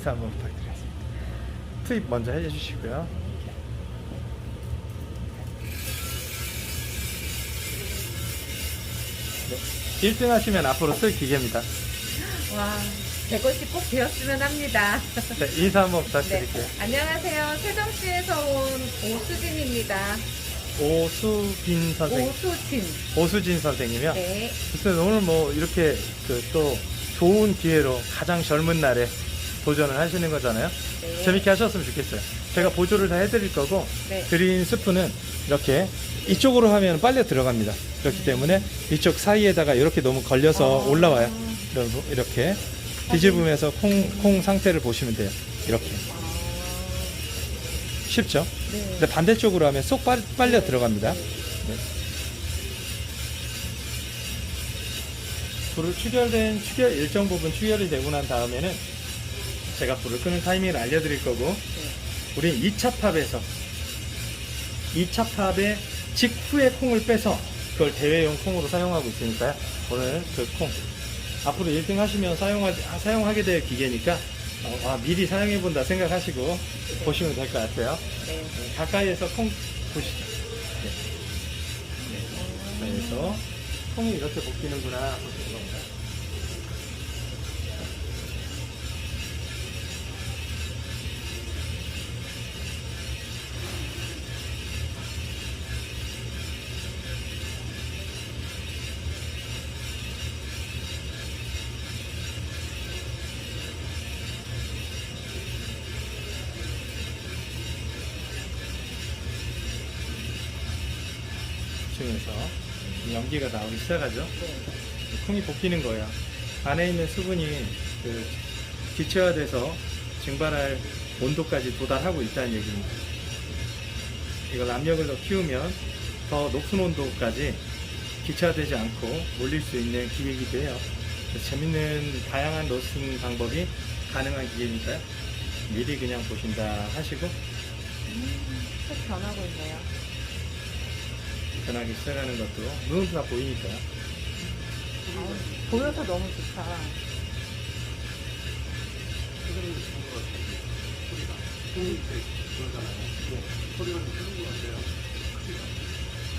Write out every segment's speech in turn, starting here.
인사 한번 부탁드리겠습니다. 투입 먼저 해주시고요. 네. 1등 하시면 앞으로 쓸 기계입니다. 와, 제 것이 꼭 되었으면 합니다. 네, 인사 한번 네. 부탁드릴게요. 안녕하세요. 세종시에서 온 오수진입니다. 오수빈 선생님, 오수진. 오수진 선생님이요. 네. 글쎄 오늘 뭐 이렇게 그 또 좋은 기회로 가장 젊은 날에 도전을 하시는 거잖아요. 네. 재밌게 하셨으면 좋겠어요. 제가 보조를 다 해드릴 거고 네. 그린 스프는 이렇게 이쪽으로 하면 빨려 들어갑니다. 그렇기 때문에 이쪽 사이에다가 이렇게 너무 걸려서 아. 올라와요. 이렇게 뒤집으면서 콩, 콩 상태를 보시면 돼요. 이렇게 쉽죠? 네. 근데 반대쪽으로 하면 쏙 빨, 빨려 들어갑니다. 네. 불을 추결된 추결 일정 부분 추결이 되고 난 다음에는 제가 불을 끄는 타이밍을 알려드릴 거고 우린 2차 팝에서 2차 팝의 직후에 콩을 빼서 그걸 대회용 콩으로 사용하고 있으니까요. 오늘 그 콩 앞으로 1등 하시면 사용하, 사용하게 될 기계니까 어, 아, 미리 사용해 본다 생각하시고 보시면 될 것 같아요. 네. 네, 가까이에서 콩 보시죠. 네. 네. 그래서 콩이 이렇게 볶이는구나 보시는 겁니다. 중에서 연기가 나오기 시작하죠. 네. 콩이 볶이는 거예요. 안에 있는 수분이 그 기체화돼서 증발할 온도까지 도달하고 있다는 얘기입니다. 이걸 압력을 더 키우면 더 높은 온도까지 기체화되지 않고 올릴 수 있는 기계이기도 해요. 재밌는 다양한 로스팅 방법이 가능한 기계니까요. 미리 그냥 보신다 하시고 음, 색 변하고 있네요. 변하기 시작하는 것도 눈은 다 보이니까요. 아우, 보여서 너무 좋다.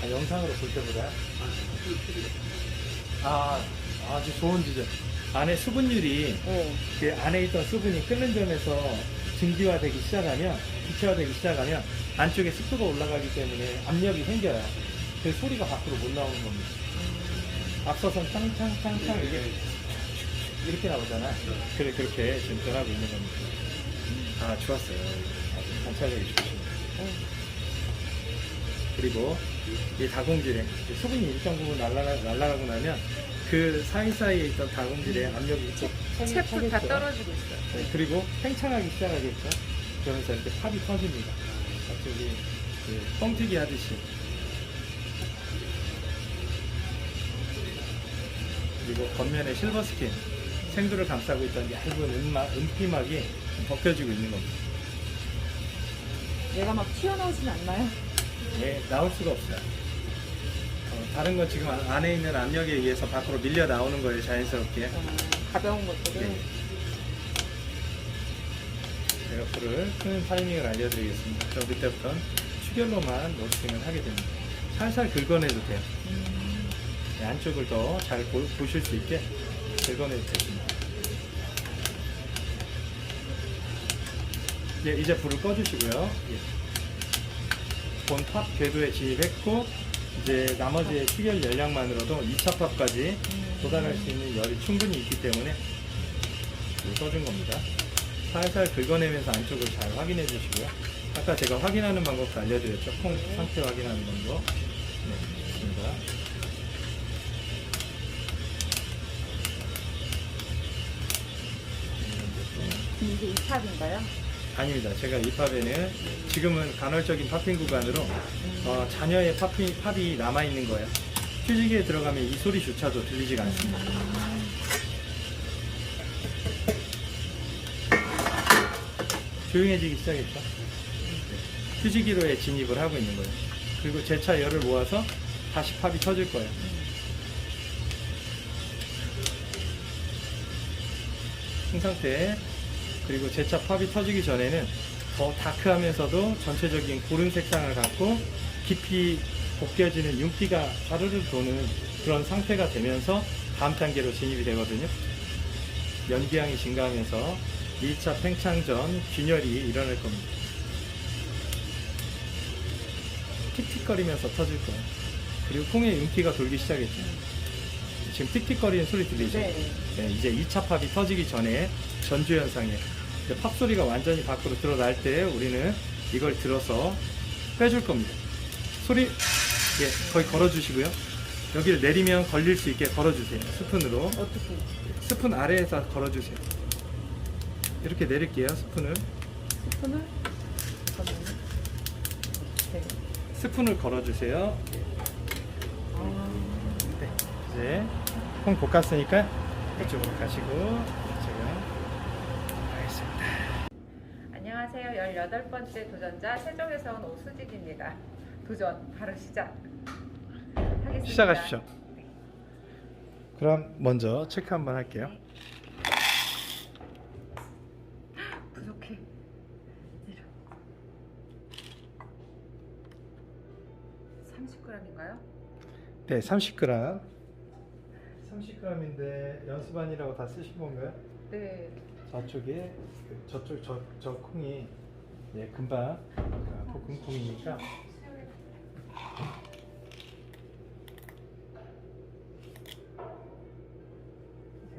아, 영상으로 볼 때보다 아 아주 좋은 지점 안에 수분율이 네. 그 안에 있던 수분이 끓는 점에서 증기화되기 시작하면 기체화되기 시작하면 안쪽에 습도가 올라가기 때문에 압력이 생겨요. 그 소리가 밖으로 못 나오는 겁니다. 앞서선 탕탕탕탕 이게 이렇게 나오잖아. 그래 그렇게 지금 변하고 있는 겁니다. 아 좋았어요. 아주 관찰력이 좋으십니다. 네. 그리고 이 다공질에 수분이 일정 부분 날아가, 날아가고 나면 그 사이사이에 있던 다공질에 압력이 또 차기- 채프 다. 떨어지고 있어요. 네, 그리고 팽창하기 시작하겠죠. 그러면서 이렇게 팝이 터집니다. 갑자기 그 뻥튀기 하듯이. 그리고 겉면에 실버 스킨, 생두를 감싸고 있던 얇은 은막, 은피막이 벗겨지고 있는 겁니다. 얘가 막 튀어나오진 않나요? 예, 나올 수가 없어요. 어, 다른 건 지금 안- 안에 있는 압력에 의해서 밖으로 밀려 나오는 거예요, 자연스럽게. 음, 가벼운 것들은. 네. 제가 불을 끄는 타이밍을 알려드리겠습니다. 그럼 그때부터는 추결로만 로스팅을 하게 됩니다. 살살 긁어내도 돼요. 음, 네, 안쪽을 더 잘 보실 수 있게 긁어내도 되십니다. 예, 이제 불을 꺼주시고요. 예. 본팝 궤도에 진입했고 이제 나머지의 추결 열량만으로도 2차 팝까지 도달할 수 있는 열이 충분히 있기 때문에 불을 꺼준 겁니다. 살살 긁어내면서 안쪽을 잘 확인해 주시고요. 아까 제가 확인하는 방법도 알려드렸죠. 콩 상태 확인하는 방법. 네, 좋습니다. 이게 이 탑인가요? 아닙니다. 제가 이 팝에는 지금은 간헐적인 팝핑 구간으로 어, 자녀의 팝이, 팝이 남아있는 거예요. 휴지기에 들어가면 이 소리조차도 들리지가 않습니다. 조용해지기 시작했죠. 휴지기로에 진입을 하고 있는 거예요. 그리고 재차 열을 모아서 다시 팝이 터질 거예요. 이 상태에 그리고 제 차 팝이 터지기 전에는 더 다크하면서도 전체적인 고른 색상을 갖고 깊이 벗겨지는 윤기가 자르르 도는 그런 상태가 되면서 다음 단계로 진입이 되거든요. 연기향이 증가하면서 2차 팽창 전 균열이 일어날 겁니다. 틱틱거리면서 터질 거예요. 그리고 콩에 윤기가 돌기 시작했죠. 지금 틱틱거리는 소리 들리죠? 네. 네, 이제 2차 팝이 터지기 전에 전주 현상이에요. 이제 팝 소리가 완전히 밖으로 드러날 때 우리는 이걸 들어서 빼줄 겁니다. 소리 예, 거의 걸어주시고요. 여기를 내리면 걸릴 수 있게 걸어주세요. 스푼으로. 어떻게? 스푼 아래에서 걸어주세요. 이렇게 내릴게요. 스푼을. 스푼을? 네. 스푼을 걸어주세요. 아, 네, 이제 콩 볶았으니까 이쪽으로 가시고 제가 하겠습니다. 안녕하세요. 18번째 도전자 세종에서 온 오수진입니다. 도전 바로 시작. 하겠습니다. 시작하십시오. 그럼 먼저 체크 한번 할게요. 부족해. 이런. 30g인가요? 네, 30g. 30g인데 연습안이라고 다 쓰신 건가요? 네. 저쪽에 그 저쪽 저, 저 콩이 예, 금방 그 볶은 콩이니까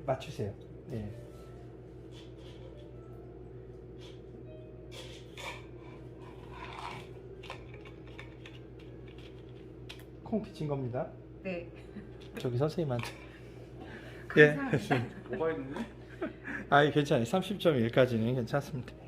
맞추세요. 예. 콩 비친 겁니다. 네. 저기 선생님한테. 예. 감사합니다. 오바했는데? 아, 괜찮아요. 30.1까지는 괜찮습니다.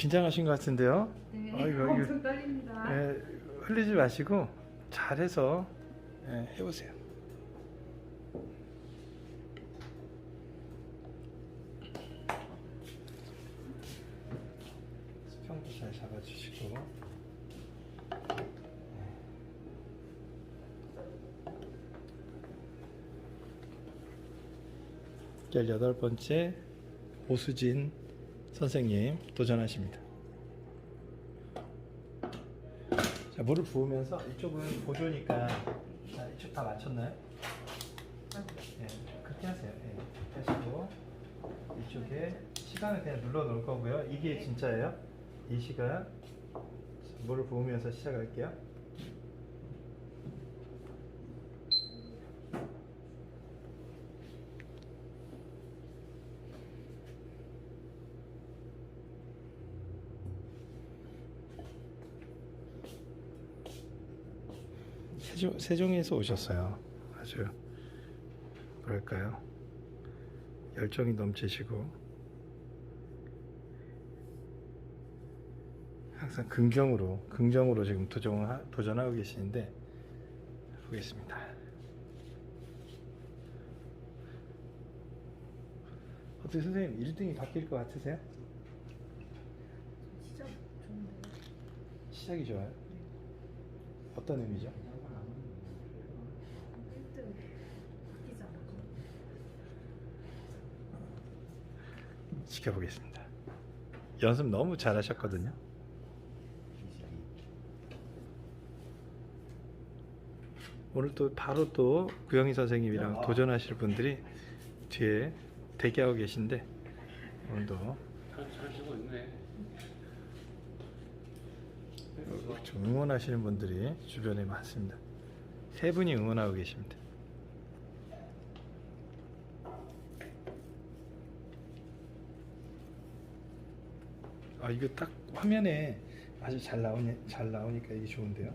긴장하신 것 같은데요? 네. 아이고, 엄청 떨립니다. 예, 흘리지 마시고 잘해서 예, 해보세요. 수평도 잘 잡아 주시고. 18번째 오수진 선생님 도전하십니다. 자, 물을 부으면서 이쪽은 보조니까 자, 이쪽 다 맞췄나요? 예, 그렇게 하세요. 예, 하시고 이쪽에 시간을 그냥 눌러 놓을 거고요. 이게 진짜예요. 이 시간 물을 부으면서 시작할게요. 세종, 세종 에서 오셨어요. 아주 뭐랄까요 열정이 넘치시고 항상 긍정으로 긍정으로 지금 도전 도전하고 계시는데 보겠습니다. 어떻게 선생님 1등이 바뀔 것 같으세요? 시작 좋은데요? 시작이 좋아요. 어떤 의미죠? 1등 바뀌잖아. 지켜보겠습니다. 연습 너무 잘하셨거든요. 오늘 또 바로 또 구영희 선생님이랑 도전하실 분들이 뒤에 대기하고 계신데 오늘도 잘, 잘 쓰고 있네. 좀 응원하시는 분들이 주변에 많습니다. 세 분이 응원하고 계십니다. 아 이거 딱 화면에 아주 잘 나오니 잘 나오니까 이게 좋은데요.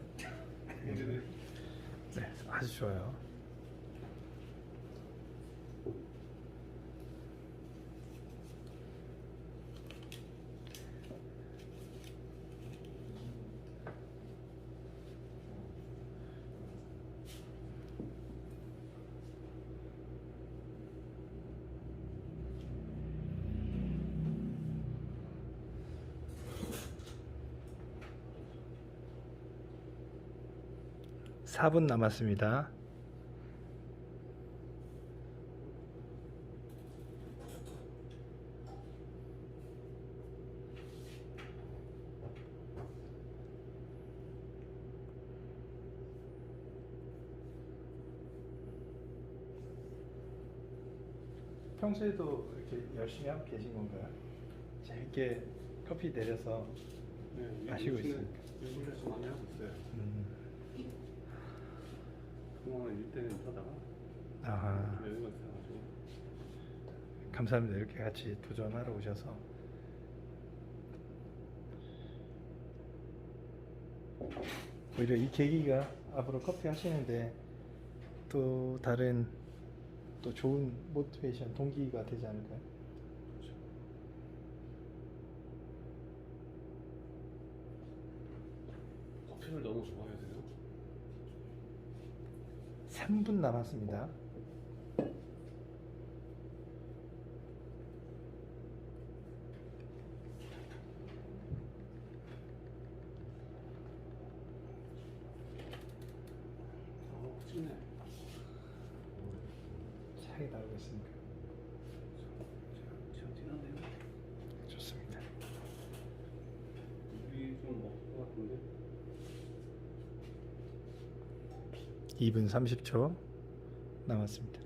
네, 아주 좋아요. 사분 남았습니다. 평소에도 이렇게 열심히 하고 계신 건가요? 재밌게 커피 내려서 네, 마시고. 요즘에 좀 많이 하고 있어요. 음, 그동안 일 때는 하다가 아하, 여유가 있어가지고 감사합니다. 이렇게 같이 도전하러 오셔서 오히려 이 계기가 앞으로 커피 하시는데 또 다른 또 좋은 모티베이션 동기가 되지 않을까요? 커피를 너무 좋아해야 돼요. 3분 남았습니다. 어. 차이 나오고 있으니까 제가 진한데요. 좋습니다. 물이 좀 먹을 것 같은데. 2분 30초 남았습니다.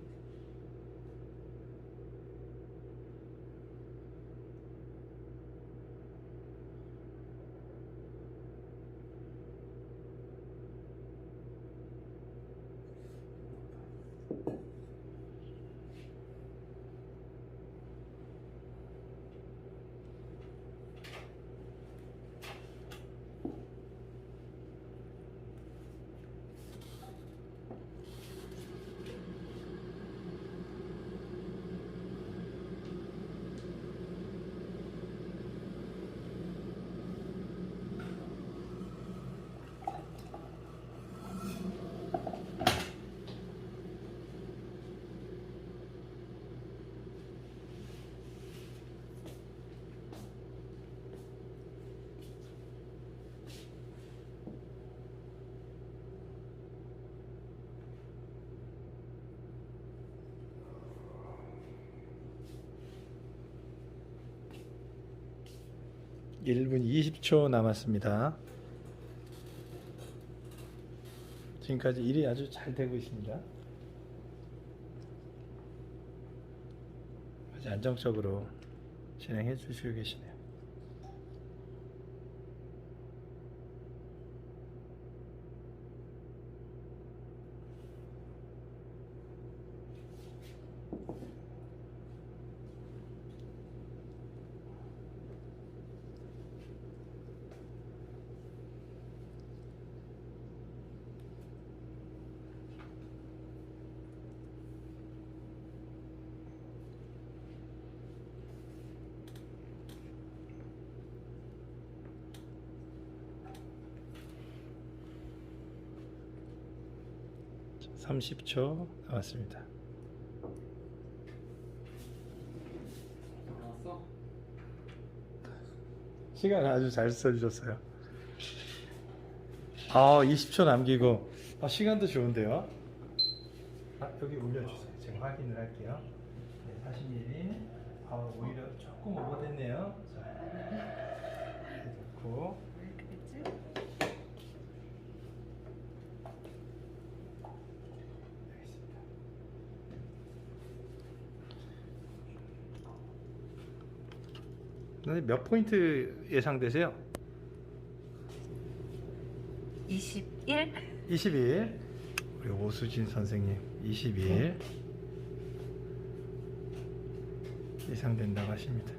일분 20초 남았습니다. 지금까지 일이 아주 잘 되고 있습니다. 아주 안정적으로 진행해 주시고 계시네요. 자, 30초 남았습니다. 나왔어? 시간 아주 잘 써주셨어요. 아, 20초 남기고 아, 시간도 좋은데요. 아, 여기 올려주세요. 제가 확인을 할게요. 네, 41인. 아, 오히려 조금 오버됐네요. 자, 좋고. 왜 이렇게 됐지? 알겠습니다. 선생님, 몇 포인트 예상되세요? 21? 21 우리 오수진 선생님 22일 예상된다고 하십니다.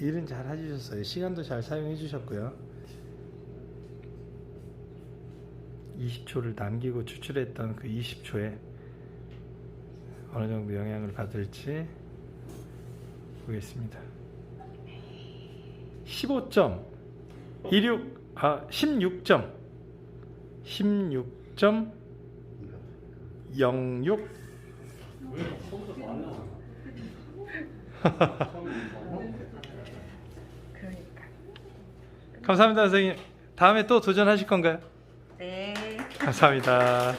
일은 잘 해주셨어요. 시간도 잘 사용해 주셨고요. 20초를 남기고 추출했던 그 20초에 어느 정도 영향을 받을지 보겠습니다. 15점 26아 16점 16점 06 왜 처음부터 많이 나와? 그러니까. 감사합니다 선생님 다음에 또 도전하실 건가요? 네. 감사합니다